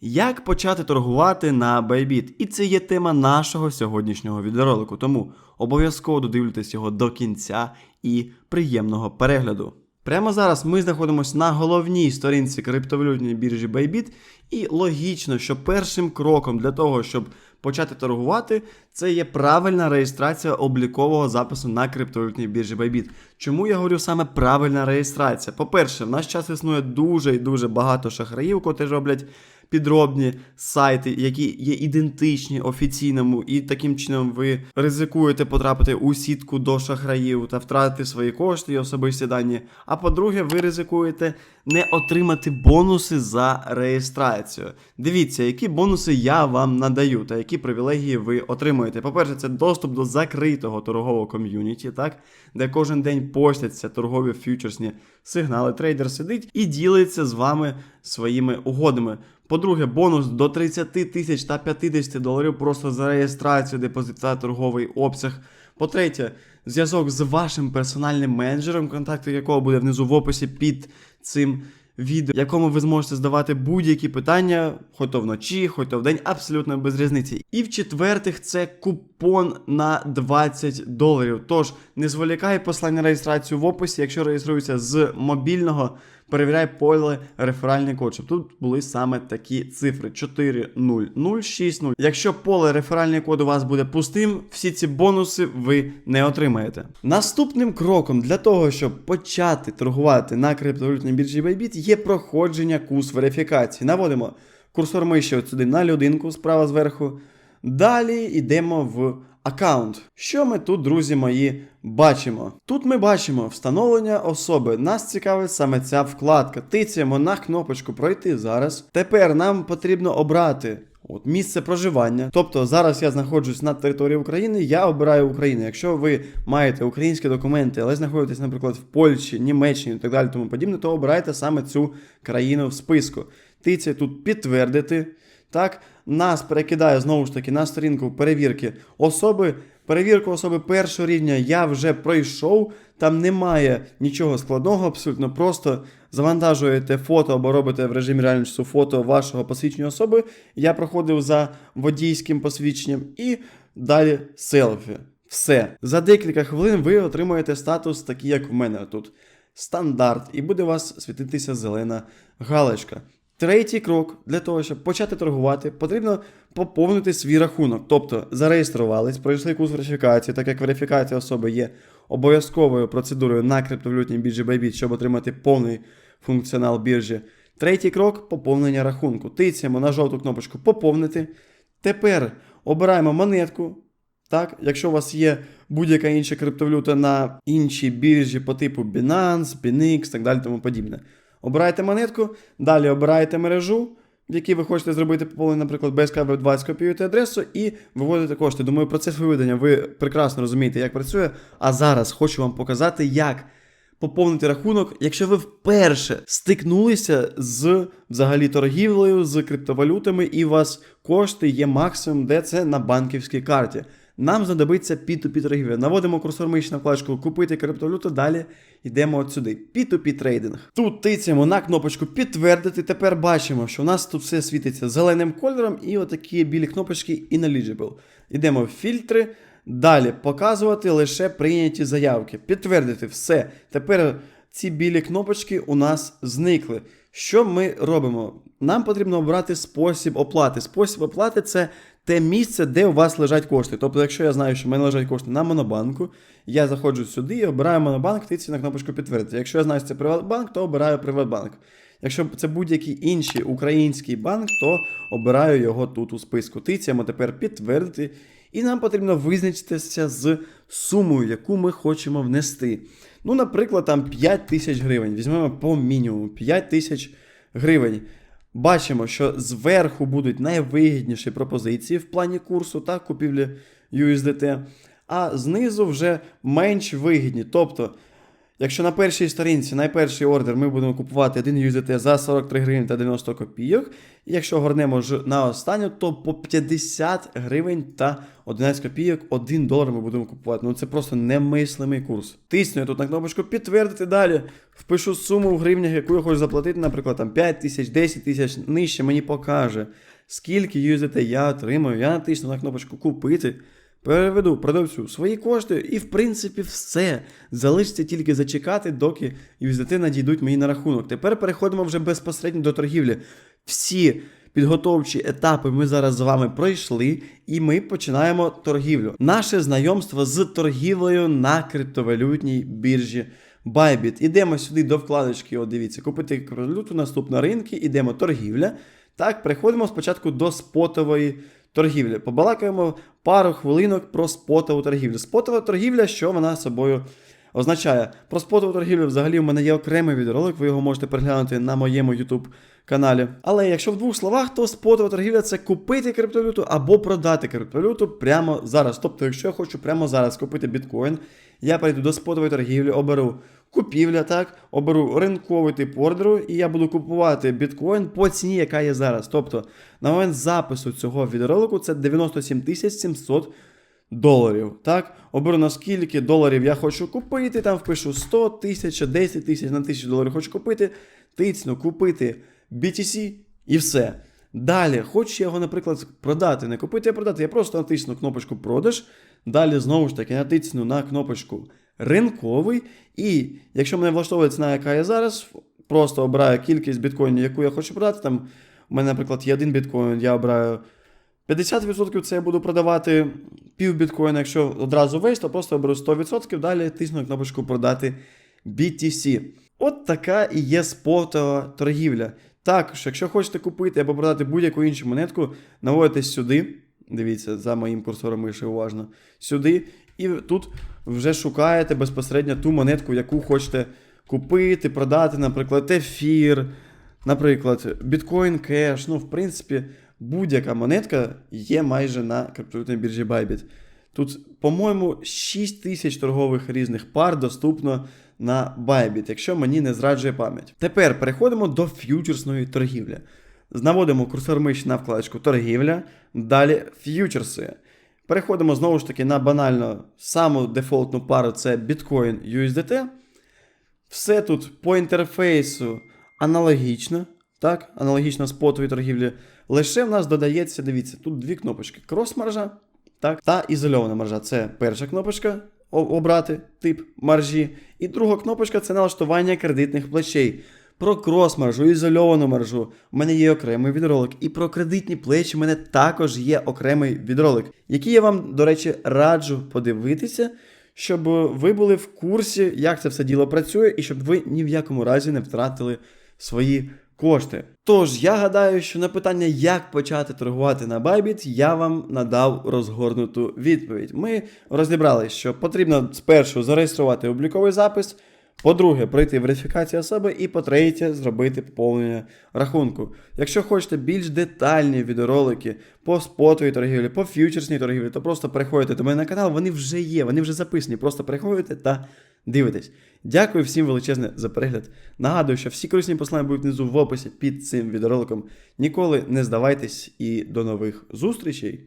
Як почати торгувати на Bybit? І це є тема нашого сьогоднішнього відеоролику, тому обов'язково додивлюйтесь його до кінця і приємного перегляду. Прямо зараз ми знаходимося на головній сторінці криптовалютної біржі Bybit, і логічно, що першим кроком для того, щоб почати торгувати, це є правильна реєстрація облікового запису на криптовалютній біржі Bybit. Чому я говорю саме правильна реєстрація? По-перше, в наш час існує дуже і дуже багато шахраїв, котрі роблять підробні сайти, які є ідентичні офіційному, і таким чином ви ризикуєте потрапити у сітку до шахраїв та втратити свої кошти і особисті дані. А по-друге, ви ризикуєте не отримати бонуси за реєстрацію. Дивіться, які бонуси я вам надаю та які привілегії ви отримуєте. По-перше, це доступ до закритого торгового ком'юніті, так, де кожен день постяться торгові фьючерсні сигнали. Трейдер сидить і ділиться з вами своїми угодами. По-друге, бонус до 30 тисяч та 50 доларів просто за реєстрацію депозиту та торговий обсяг. По-третє, зв'язок з вашим персональним менеджером, контакти якого буде внизу в описі під цим відео, якому ви зможете задавати будь-які питання, хоч то вночі, хоч то вдень, абсолютно без різниці. І в четвертих, це купон на 20 доларів. Тож не зволікай послання реєстрацію в описі, якщо реєструєшся з мобільного. Перевіряй поле реферальний код, щоб тут були саме такі цифри 40060. Якщо поле реферальний код у вас буде пустим, всі ці бонуси ви не отримаєте. Наступним кроком для того, щоб почати торгувати на криптовалютній біржі Bybit, є проходження курс верифікації. Наводимо курсор миші от сюди на людинку справа зверху. Далі йдемо в аккаунт. Що ми тут, друзі мої, бачимо? Тут ми бачимо встановлення особи. Нас цікавить саме ця вкладка. Тицяємо на кнопочку пройти зараз. Тепер нам потрібно обрати. От місце проживання. Тобто зараз я знаходжусь на території України, я обираю Україну. Якщо ви маєте українські документи, але знаходитесь, наприклад, в Польщі, Німеччині і так далі, тому подібне, то обирайте саме цю країну в списку. Тиця тут підтвердити. Так, нас перекидає знову ж таки на сторінку перевірки особи. Перевірку особи першого рівня я вже пройшов. Там немає нічого складного, абсолютно просто завантажуєте фото або робите в режимі реального фото вашого посвідчення особи. Я проходив за водійським посвідченням і далі селфі. Все. За декілька хвилин ви отримаєте статус, такий, як в мене тут. Стандарт, і буде у вас світитися зелена галочка. Третій крок для того, щоб почати торгувати, потрібно поповнити свій рахунок. Тобто зареєструвались, пройшли курс верифікації, так як верифікація особи є обов'язковою процедурою на криптовалютній біржі Bybit, щоб отримати повний функціонал біржі. Третій крок поповнення рахунку. Тицяємо на жовту кнопочку Поповнити. Тепер обираємо монетку. Так, якщо у вас є будь-яка інша криптовалюта на іншій біржі по типу Binance, BNX, так далі тому подібне. Обираєте монетку, далі обираєте мережу, в якій ви хочете зробити поповнення, наприклад, BSK 20 копіюєте адресу і виводите кошти. Думаю, процес виведення ви прекрасно розумієте, як працює. А зараз хочу вам показати, як поповнити рахунок, якщо ви вперше стикнулися з взагалі торгівлею, з криптовалютами, і у вас кошти є максимум, де це на банківській карті. Нам знадобиться P2P торгівля. Наводимо курсор миші на вкладочку Купити криптовалюту, далі йдемо от сюди. P2P трейдинг. Тут тицяємо на кнопочку підтвердити. Тепер бачимо, що у нас тут все світиться зеленим кольором і отакі білі кнопочки Ineligible. Йдемо в фільтри. Далі показувати лише прийняті заявки. Підтвердити все. Тепер ці білі кнопочки у нас зникли. Що ми робимо? Нам потрібно обрати спосіб оплати. Спосіб оплати це те місце, де у вас лежать кошти. Тобто, якщо я знаю, що в мене лежать кошти на монобанку, я заходжу сюди і обираю монобанк, тицю на кнопочку підтвердити. Якщо я знаю, що це Приватбанк, то обираю Приватбанк. Якщо це будь-який інший український банк, то обираю його тут у списку. Тицяємо тепер підтвердити. І нам потрібно визначитися з сумою, яку ми хочемо внести. Ну, наприклад, там 5 тисяч гривень. Візьмемо по мінімуму 5 тисяч гривень. Бачимо, що зверху будуть найвигідніші пропозиції в плані курсу та купівлі USDT, а знизу вже менш вигідні. Тобто, Якщо на першій сторінці, найперший ордер, ми будемо купувати 1 USDT за 43 гривень та 90 копійок. І якщо горнемо ж на останню, то по 50 гривень та 11 копійок 1 долар ми будемо купувати. Ну це просто немислимий курс. Тисну я тут на кнопочку підтвердити далі. Впишу суму в гривнях, яку я хочу заплатити, наприклад, там 5 тисяч, 10 тисяч, нижче мені покаже, скільки USDT я отримаю. Я натисну на кнопочку купити. Переведу продавцю свої кошти, і в принципі все. Залишиться тільки зачекати, доки USDT надійдуть мені на рахунок. Тепер переходимо вже безпосередньо до торгівлі. Всі підготовчі етапи ми зараз з вами пройшли, і ми починаємо торгівлю. Наше знайомство з торгівлею на криптовалютній біржі. Bybit. Ідемо сюди до вкладочки. От дивіться, купити криптовалюту, наступна ринки, ідемо торгівля. Так, переходимо спочатку до спотової торгівлі. Побалакаємо пару хвилинок про спотову торгівлю. Спотова торгівля, що вона собою означає? Про спотову торгівлю взагалі у мене є окремий відеоролик, ви його можете переглянути на моєму YouTube каналі. Але якщо в двох словах, то спотова торгівля це купити криптовалюту або продати криптовалюту прямо зараз. Тобто, якщо я хочу прямо зараз купити біткоін, я перейду до спотової торгівлі, оберу купівля, так, оберу ринковий тип ордеру, і я буду купувати біткоін по ціні, яка є зараз. Тобто, на момент запису цього відеоролику це 97 700 доларів. Так, оберу на скільки доларів я хочу купити, там впишу 100 тисяч, 10 тисяч на 1000 доларів хочу купити, тицну купити BTC і все. Далі, хочу я його, наприклад, продати, не купити, а продати. Я просто натисну кнопочку продаж. Далі, знову ж таки, натисну на кнопочку ринковий. І якщо мене влаштовує ціна, яка є зараз, просто обираю кількість біткоїнів, яку я хочу продати. Там у мене, наприклад, є один біткоін, я обираю 50% це я буду продавати пів біткоїна. Якщо одразу весь, то просто оберу 100%, далі тисну кнопочку продати BTC. От така і є спотова торгівля. Також, якщо хочете купити або продати будь-яку іншу монетку, наводитесь сюди. Дивіться, за моїм курсором миші уважно. Сюди. І тут вже шукаєте безпосередньо ту монетку, яку хочете купити, продати, наприклад, ефір, наприклад, біткоін кеш. Ну, в принципі, будь-яка монетка є майже на криптовалютній біржі Bybit. Тут, по-моєму, 6 тисяч торгових різних пар доступно на Bybit, якщо мені не зраджує пам'ять. Тепер переходимо до ф'ючерсної торгівлі. Наводимо курсор миші на вкладочку торгівля, далі ф'ючерси. Переходимо знову ж таки на банально саму дефолтну пару це Bitcoin USDT. Все тут по інтерфейсу аналогічно, так, аналогічно спотовій торгівлі. Лише в нас додається, дивіться, тут дві кнопочки: крос-маржа так, та ізольована маржа. Це перша кнопочка обрати тип маржі. І друга кнопочка це налаштування кредитних плечей. Про крос-маржу, ізольовану маржу. У мене є окремий відролик. І про кредитні плечі в мене також є окремий відролик, який я вам, до речі, раджу подивитися, щоб ви були в курсі, як це все діло працює, і щоб ви ні в якому разі не втратили свої кошти. Тож, я гадаю, що на питання, як почати торгувати на Bybit, я вам надав розгорнуту відповідь. Ми розібрали, що потрібно спершу зареєструвати обліковий запис. По-друге, пройти верифікацію особи, і по-третє, зробити поповнення рахунку. Якщо хочете більш детальні відеоролики по спотовій торгівлі, по ф'ючерсній торгівлі, то просто переходите до мене на канал, вони вже є, вони вже записані. Просто переходите та дивитесь. Дякую всім величезне за перегляд. Нагадую, що всі корисні послання будуть внизу в описі під цим відеороликом. Ніколи не здавайтесь і до нових зустрічей!